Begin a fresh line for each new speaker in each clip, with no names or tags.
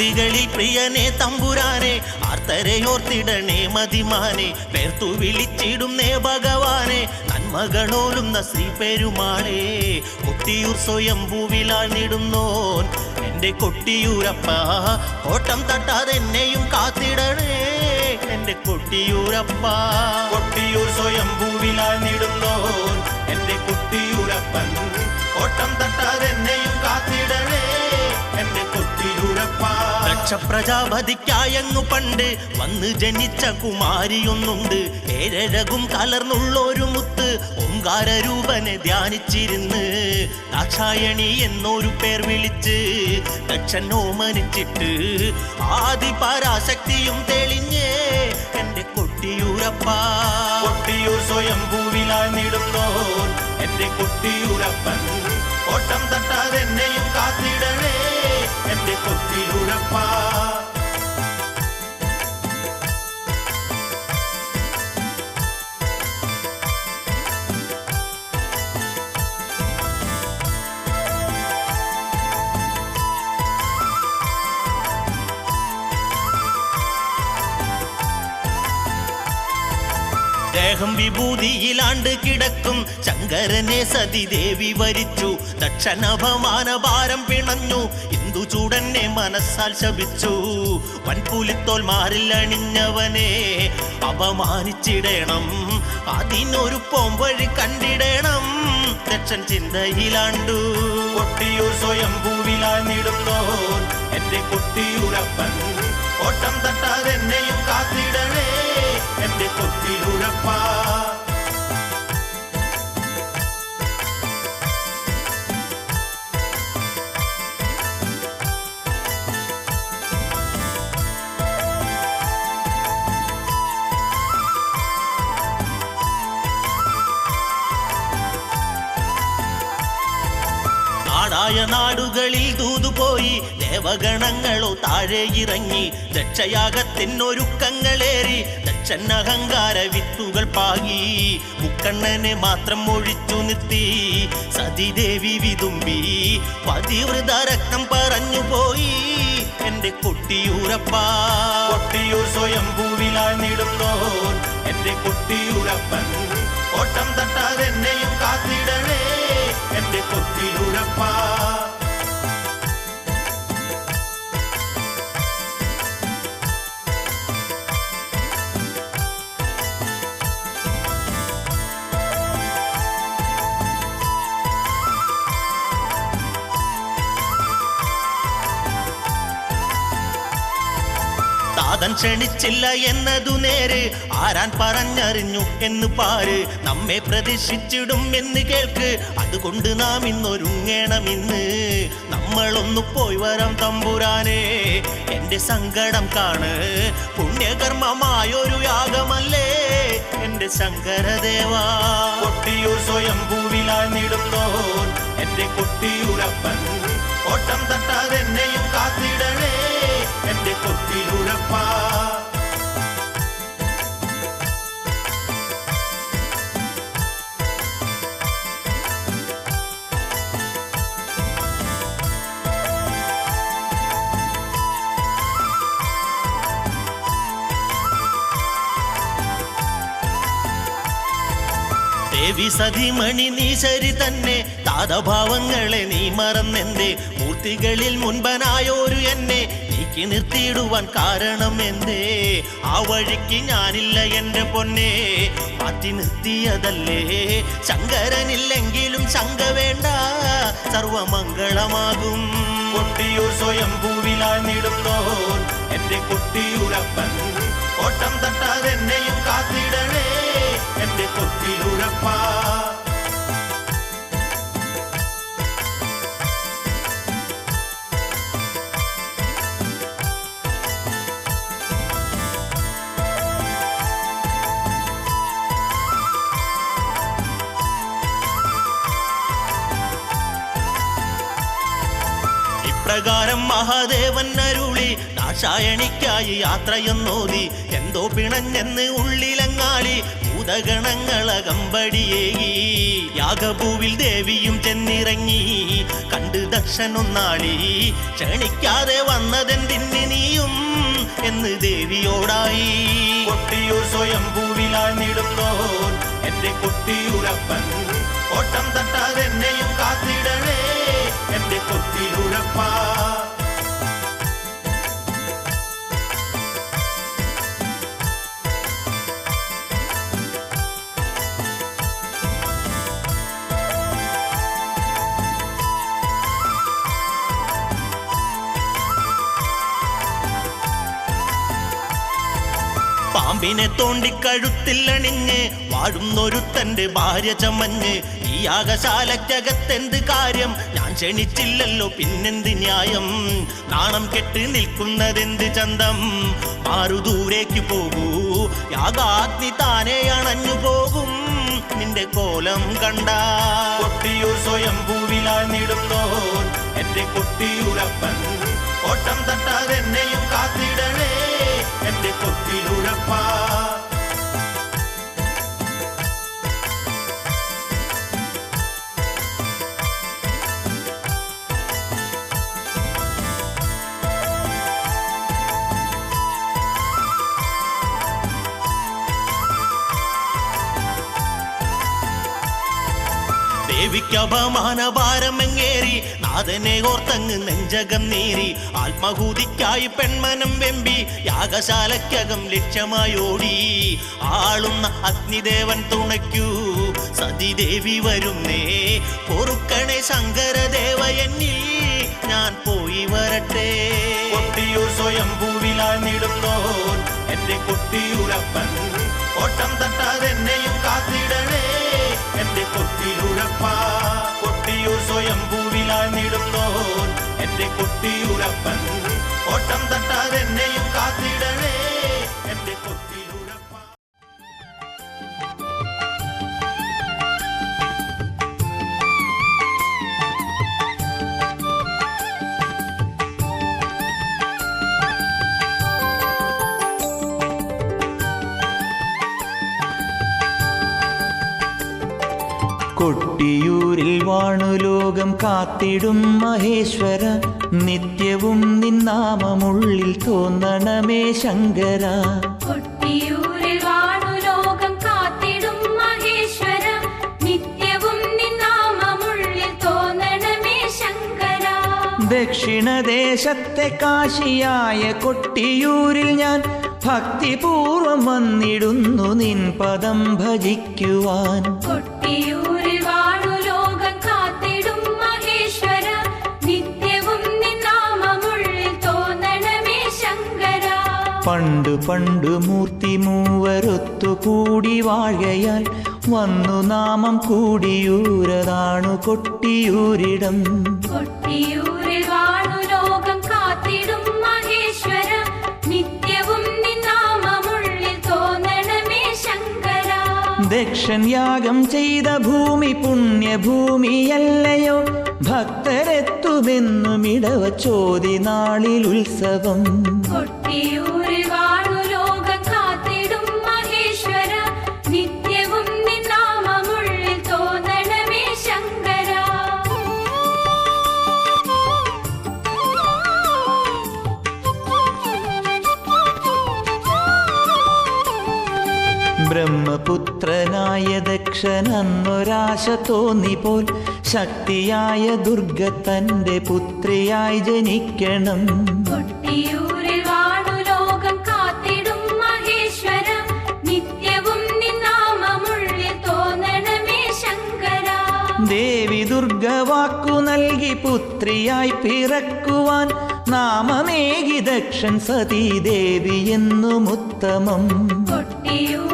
ഭക്തികളിൽ പ്രിയനെ തമ്പുരാനെ ആർത്തരയോർത്തിടണേ മതിമാനെ പേർത്തു വിളിച്ചിടുന്നേ ഭഗവാനെ നന്മകളോലുന്ന ശ്രീ പെരുമാളേ കൊട്ടിയൂർ സ്വയംഭൂവിലാണിടുന്നോൻ എന്റെ കൊട്ടിയൂരപ്പ ഓട്ടം തട്ടാതെ എന്നെയും കാത്തിടണേ എന്റെ കൊട്ടിയൂരപ്പ. കൊട്ടിയൂർ സ്വയംഭൂവിലാണിടുന്നോൻ എന്റെ കൊട്ടിയൂരപ്പൻ ഓട്ടം തട്ടാതെ എന്നെയും കാത്തിടണേ. ദക്ഷപ്രജാപതിക്കായങ്ങു പണ്ട് വന്ന് ജനിച്ച കുമാരിയൊന്നുണ്ട്. ഏഴഴകും കലർന്നുള്ളൊരു മുത്ത് ഓങ്കാരരൂപനെ ധ്യാനിച്ചിരുന്ന്. ദാക്ഷായണി എന്നൊരു പേർ വിളിച്ച് ദക്ഷനോ മനിച്ചിട്ട് ആദി പരാശക്തിയും തെളിഞ്ഞ് എന്റെ കൊട്ടിയൂരപ്പ. കൊട്ടിയൂർ സ്വയംഭൂവിലാണിടുന്നോൻ എന്റെ കൊട്ടിയൂരപ്പൻ. ഓട്ടം തട്ടാതെ എന്നെയും കാത്തിടണേ. എന്റെ കൊട്ടിയൂരപ്പ ദേഹം വിഭൂതിയിലാണ്ട് കിടക്കും. ശങ്കരനെ സതിദേവി വരിച്ചു. ദക്ഷനഭമാന ഭാരം പിണഞ്ഞു. ഇന്ദു ചൂടനെ മനസ്സാൽ ശപിച്ചു. വൻപൂലിത്തോൽ മാറിൽ അണിഞ്ഞവനെ അപമാനിച്ചിടണം. അതിനൊരു പോംവഴി കണ്ടിടണം. ദക്ഷൻ ചിന്തയിലാണ്ടു. കൊട്ടിയൂർ സ്വയംഭൂവിലാണിടുന്നോൻ എന്റെ കൊട്ടിയൂരപ്പൻ. ഓട്ടം തട്ടാതെ എന്നെയും കാത്തിടണേ എന്റെ കൊട്ടിയൂരപ്പ നാടായ നാടുകളിൽ ദൂതുപോയി ദേവഗണങ്ങളോ താഴെ ഇറങ്ങി ദക്ഷയാഗത്തിനൊരുക്കങ്ങളേറി ദക്ഷൻ അഹങ്കാര വിത്തുകൾ പാകി. മുക്കണ്ണനെ മാത്രം ഒഴിച്ചു നിർത്തി സതിദേവി വിതുമ്പി. പതിവൃത രക്തം പറഞ്ഞു പോയി എന്റെ കൊട്ടിയൂരപ്പ. കൊട്ടിയൂർ സ്വയംഭൂവിലാണിടുന്നോൻ എന്റെ കൊട്ടിയൂരപ്പൻ. ഓട്ടം തട്ടാതെ എന്നെയും കാത്തിടണേ എന്റെ കൊട്ടിയൂരപ്പ. താതൻ ക്ഷണിച്ചില്ല എന്നതു നേര് ആരാൻ പറഞ്ഞറിഞ്ഞു എന്ന് പാര്. നമ്മെ പ്രതീക്ഷിച്ചിടും എന്ന് കേൾക്ക്. അതുകൊണ്ട് നാം ഇന്നൊരുങ്ങേണമെന്ന് നമ്മളൊന്നു പോയി വരാം തമ്പുരാനേ. എന്റെ സങ്കടം കാണ്. പുണ്യകർമ്മമായൊരു യാഗമല്ലേ. എന്റെ ശങ്കരദേവാ. കൊട്ടിയൂർ സ്വയം ഭൂവിലാണിടുന്നോ എന്റെ കൊട്ടിയൂരപ്പൻ. ഓട്ടം തട്ടാതെ എന്നെയും കാത്തിടണേ. എന്റെ കൊട്ടിയൂരപ്പ ദേവി സതിമണി നീ ശരി തന്നെ. താതഭാവങ്ങളെ നീ മറന്നെന്തേ? മൂർത്തികളിൽ മുൻപനായോരു എന്നെ നീക്കി നിർത്തിയിടുവാൻ കാരണം എന്തേ ആ വഴിക്ക് ഞാനില്ല എന്റെ പൊന്നെ മാറ്റി നിർത്തിയതല്ലേ? ശങ്കരനില്ലെങ്കിലും ശങ്ക വേണ്ട സർവമംഗളമാകും. കൊട്ടിയൂർ സ്വയം സ്വയംഭൂവിലാണിടുന്നോൻ എന്റെ കൊട്ടിയൂരപ്പൻ. ഓട്ടം തട്ടാതെ എന്നെയും കാത്തിടണേ എന്റെ കൊട്ടിയൂരപ്പ. ഇപ്രകാരം മഹാദേവൻ അരുളി ദാക്ഷായണിക്കായി യാത്രയെന്നോതി എന്തോ പിണഞ്ഞെന്ന് ഉള്ളിലങ്ങാളി ഭൂത ഭൂതഗണങ്ങളകമ്പടിയേകി. യാഗഭൂവിൽ ദേവിയും ചെന്നിറങ്ങി കണ്ട് ദർശനൊന്നാളി ക്ഷണിക്കാതെ വന്നതെന്തിന് നീയും എന്ന് ദേവിയോടായി. കൊട്ടിയൂർ സ്വയം ഭൂവിലാഴ്ന്നിടുന്നോ എന്റെ കൊട്ടിയൂരപ്പൻ. ഓട്ടം തട്ടാതെ എന്നെയും കാത്തിടണേ. എന്റെ കൊട്ടിയൂരപ്പ പാമ്പിനെ തോണ്ടിക്കഴുത്തിൽ അണിഞ്ഞ് വാഴുന്നൊരുത്തന്റെ ഭാര്യ ചമഞ്ഞ് യാഗശാലക്കകത്തെന്ത് കാര്യം? ഞാൻ ക്ഷണിച്ചില്ലല്ലോ പിന്നെന്ത് ന്യായം? നാണം കെട്ട് നിൽക്കുന്നതെന്ത് ചന്തം? ആറു ദൂരേക്ക് പോകൂ യാഗാഗ്നി താനെ അണഞ്ഞു പോകും. നിന്റെ കോലം കണ്ട കൊട്ടിയൂർ സ്വയം പൂവിലാണിടുന്നോ എന്റെ കൊട്ടിയൂരപ്പൻ ഓട്ടം തട്ടാതെ എന്നെയും കാത്തിടണേ. എന്റെ കൊട്ടിയൂരപ്പ. ദേവിക്ക് അപമാന നാഥനെ ഓർത്തങ്ങ് നെഞ്ചകം നേരി ആത്മഹൂതിക്കായി പെൺമനം വെമ്പി. യാഗശാലക്കകം ലക്ഷ്യമായോടി. ആളുന്ന അഗ്നിദേവൻ തുണയ്ക്കൂ. സതിദേവി വരുന്നേ. പൊറുക്കണേ ശങ്കരദേവ എന്നിൽ ഞാൻ പോയി വരട്ടെ. കൊട്ടിയൂർ സ്വയം ഭൂവിലാഴ്ന്നിടുന്നോ എന്റെ കൊട്ടിയൂരപ്പൻ. ഓട്ടം തട്ടാതെ എന്നെയും കാത്തിടണേ. എന്റെ കൊട്ടിയൂരപ്പ എന്നെയും കാത്തിടണേ. എന്റെ കൊട്ടിയൂരപ്പ
കൊട്ടിയൂരിൽ വാണു ലോകം കാത്തിടും മഹേശ്വര. നിത്യവും നിന്നാമമുള്ളിൽ തോന്നണമേ ശങ്കര. ദക്ഷിണദേശത്തെ കാശിയായ കൊട്ടിയൂരിൽ ഞാൻ ഭക്തിപൂർവം വന്നിടുന്നു നിൻ പദം ഭജിക്കുവാൻ. പണ്ടു പണ്ടു മൂർത്തി മൂവരൊത്തു കൂടി വാഴയാൽ വന്നു നാമം കൂടിയൂരതാണു കൊട്ടിയൂരിടം.
കൊട്ടിയൂരിൽ വാണു ലോകം കാത്തിടും മഹേശ്വര. നിത്യവും നിന്നാമമുള്ളിൽ തോന്നണമേ ശങ്കര.
ദക്ഷൻ യാഗം ചെയ്ത ഭൂമി പുണ്യഭൂമിയല്ലയോ? ഭക്തരെത്തുമെന്നും ഇടവ ചോതി നാളിൽ ഉത്സവം. അന്നൊരാശ തോന്നിപ്പോൽ ശക്തിയായ ദുർഗ തന്റെ പുത്രിയായി ജനിക്കണം. ദേവി ദുർഗ വാക്കു നൽകി പുത്രിയായി പിറക്കുവാൻ നാമമേകി ദക്ഷൻ സതീദേവി എന്നു ഉത്തമം
കൊട്ടിയൂരിൽ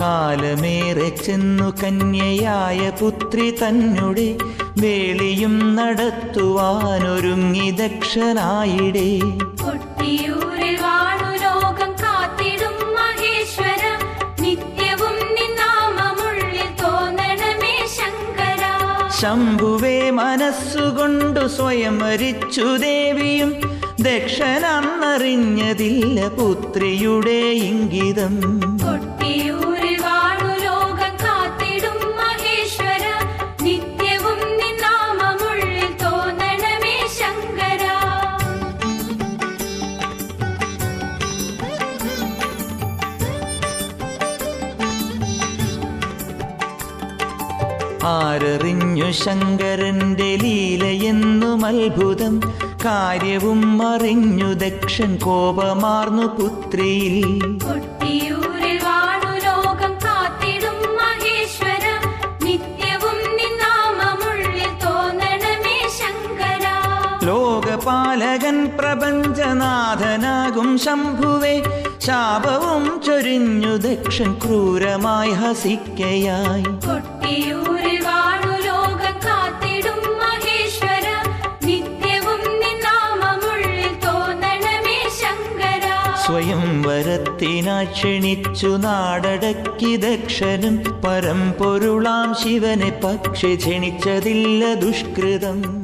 കാലമേറെ ചെന്നു കന്യയായ പുത്രി തന്നെ വേളിയും നടത്തുവാനൊരുങ്ങി ദക്ഷനായിടേ.
കൊട്ടിയൂരിൽ വാണു ലോകം കാത്തിടും മഹേശ്വര നിത്യവും നിന്നാമമുള്ളിൽ തോന്നണമേ ശങ്കര.
ശംഭുവേ മനസ്സുകൊണ്ടു സ്വയം മരിച്ചു ദേവിയും ദക്ഷനന്നറിഞ്ഞതില്ല പുത്രിയുടെ ഇംഗിതം.
കൊട്ടിയൂരിൽ
ആരറിഞ്ഞു ശങ്കരന്റെ ലീലയെന്നും അത്ഭുതം. കാര്യവും അറിഞ്ഞു ദക്ഷൻ കോപമാർന്നു പുത്രിയിൽ. ലോകപാലകൻ പ്രപഞ്ചനാഥനാകും ശംഭുവേ. ശാപവും ചൊരിഞ്ഞു ദക്ഷൻ ക്രൂരമായി ഹസിക്കയായി.
കൊട്ടിയൂരിൽ
സ്വയം വരത്തിനായി ക്ഷണിച്ചു നാടടക്കി ദക്ഷനും പരമ്പൊരുളാം ശിവനെ പക്ഷി ക്ഷണിച്ചതില്ല ദുഷ്കൃതം.